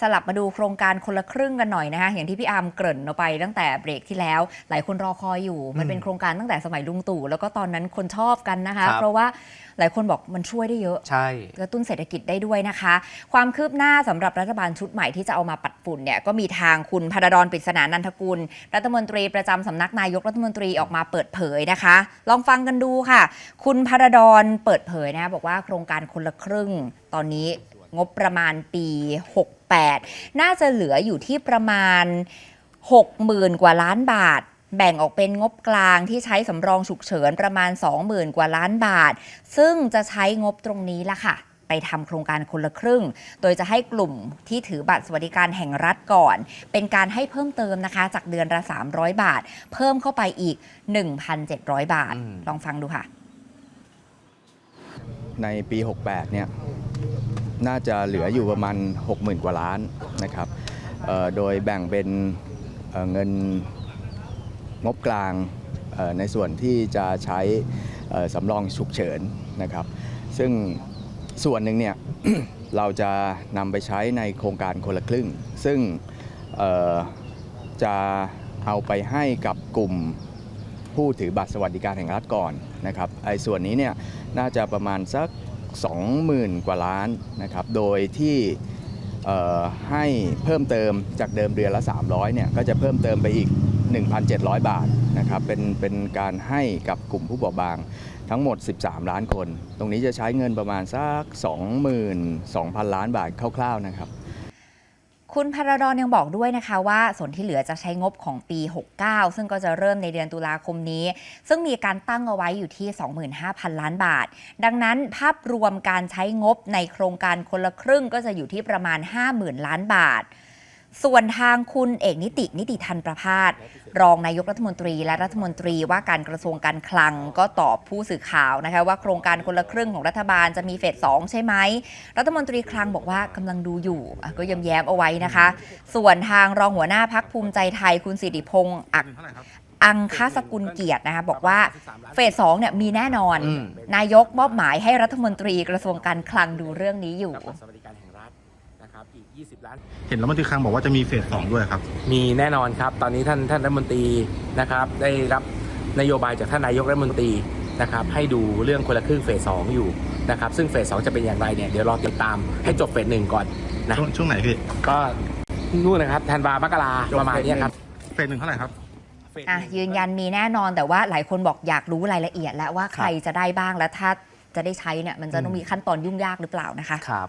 สลับมาดูโครงการคนละครึ่งกันหน่อยนะคะอย่างที่พี่อาร์มเกริ่นเอาไปตั้งแต่เบรกที่แล้ว หลายคนรอคอยอยู่ มันเป็นโครงการตั้งแต่สมัยลุงตู่แล้วก็ตอนนั้นคนชอบกันนะคะครับเพราะว่าหลายคนบอกมันช่วยได้เยอะใช่กระตุ้นเศรษฐกิจได้ด้วยนะคะ ความคืบหน้าสำหรับรัฐบาลชุดใหม่ที่จะเอามาปัดฝุ่นเนี่ยก็มีทางคุณพดดรปริศนานันทกุล รัฐมนตรีประจำสำนักนายกรัฐมนตรีออกมาเปิดเผยนะคะ ลองฟังกันดูค่ะ คุณพดดรเปิดเผยนะคะบอกว่าโครงการคนละครึ่งตอนนี้ งบประมาณปี 68 น่าจะเหลืออยู่ที่ประมาณ 60,000 กว่าล้านบาทแบ่งออกเป็นงบกลางที่ใช้สำรองฉุกเฉินประมาณ 20,000 กว่าล้านบาท ซึ่งจะใช้งบตรงนี้ละค่ะ ไปทำโครงการคนละครึ่ง โดยจะให้กลุ่มที่ถือบัตรสวัสดิการแห่งรัฐก่อน เป็นการให้เพิ่มเติมนะคะ จากเดือนละ 300 บาท เพิ่มเข้าไปอีก 1,700 บาทอืมลองฟังดูค่ะ ในปี 68 เนี่ย น่าจะเหลืออยู่ประมาณ 60,000 กว่าล้านนะครับโดยแบ่งเป็นเเงินงบกลางในส่วนที่จะใช้สำรองฉุกเฉินนะครับ ซึ่งส่วนหนึ่งเนี่ยเราจะนำไปใช้ในโครงการคนละครึ่ง ซึ่งจะเอาไปให้กับกลุ่มผู้ถือบัตรสวัสดิการแห่งรัฐก่อนนะครับไอ้ส่วนนี้เนี่ยน่าจะประมาณสัก 20,000 กว่าล้านนะครับ โดยที่ให้เพิ่มเติมจากเดิมเดือนละ 300เนี่ยก็จะเพิ่มเติมไปอีก 1,700 บาทนะครับเป็นเป็นการให้กับกลุ่มผู้เปราบางทั้งหมด 13 ล้านคน ตรงนี้จะใช้เงินประมาณสัก 22,000 ล้านบาทคร่าวๆนะครับ คุณพระดอนยังบอกด้วยนะคะว่าส่วนที่เหลือจะใช้งบของปี 69 ซึ่งก็จะเริ่มในเดือนตุลาคมนี้ ซึ่งมีการตั้งเอาไว้อยู่ที่ 25,000 ล้านบาท ดังนั้นภาพรวมการใช้งบในโครงการคนละครึ่งก็จะอยู่ที่ประมาณ 50,000 ล้านบาท ส่วนทางคุณเอกนิตินิติทันประพาสรองนายกรัฐมนตรี และรัฐมนตรีว่าการกระทรวงการคลังก็ตอบผู้สื่อข่าวนะคะว่าโครงการคนละครึ่งของรัฐบาลจะมีเฟสสองใช่ไหม รัฐมนตรีคลังบอกว่ากำลังดูอยู่อะก็ย้ำแย้มเอาไว้นะคะ ส่วนทางรองหัวหน้าพักภูมิใจไทยคุณสิริพงษ์อักอังคสกุลเกียรตินะคะบอกว่าเฟสสองเนี่ยมีแน่นอนอืมนายกมอบหมายให้รัฐมนตรีกระทรวงการคลังดูเรื่องนี้อยู่ นะครับอีก 20 ล้าน เห็นรัฐมนตรีคลังบอกว่าจะมีเฟสสองด้วยครับ มีแน่นอนครับ ตอนนี้ท่านท่านรัฐมนตรีนะครับได้รับนโยบายจากท่านนายกรัฐมนตรีนะครับให้ดูเรื่องคนละครึ่งเฟสสองอยู่นะครับซึ่งเฟสสองจะเป็นอย่างไรเนี่ยเดี๋ยวรอติดตามให้จบเฟสหนึ่งก่อนนะช่วงช่วงไหนพี่ก็นู่นนะครับธันวามกราประมาณเนี้ยครับเฟสหนึ่งเท่าไหร่ครับอะยืนยันมีแน่นอนแต่ว่าหลายคนบอกอยากรู้รายละเอียดแล้วว่าใครจะได้บ้างและถ้าจะได้ใช้เนี่ยมันจะต้องมีขั้นตอนยุ่งยากหรือเปล่านะคะครับ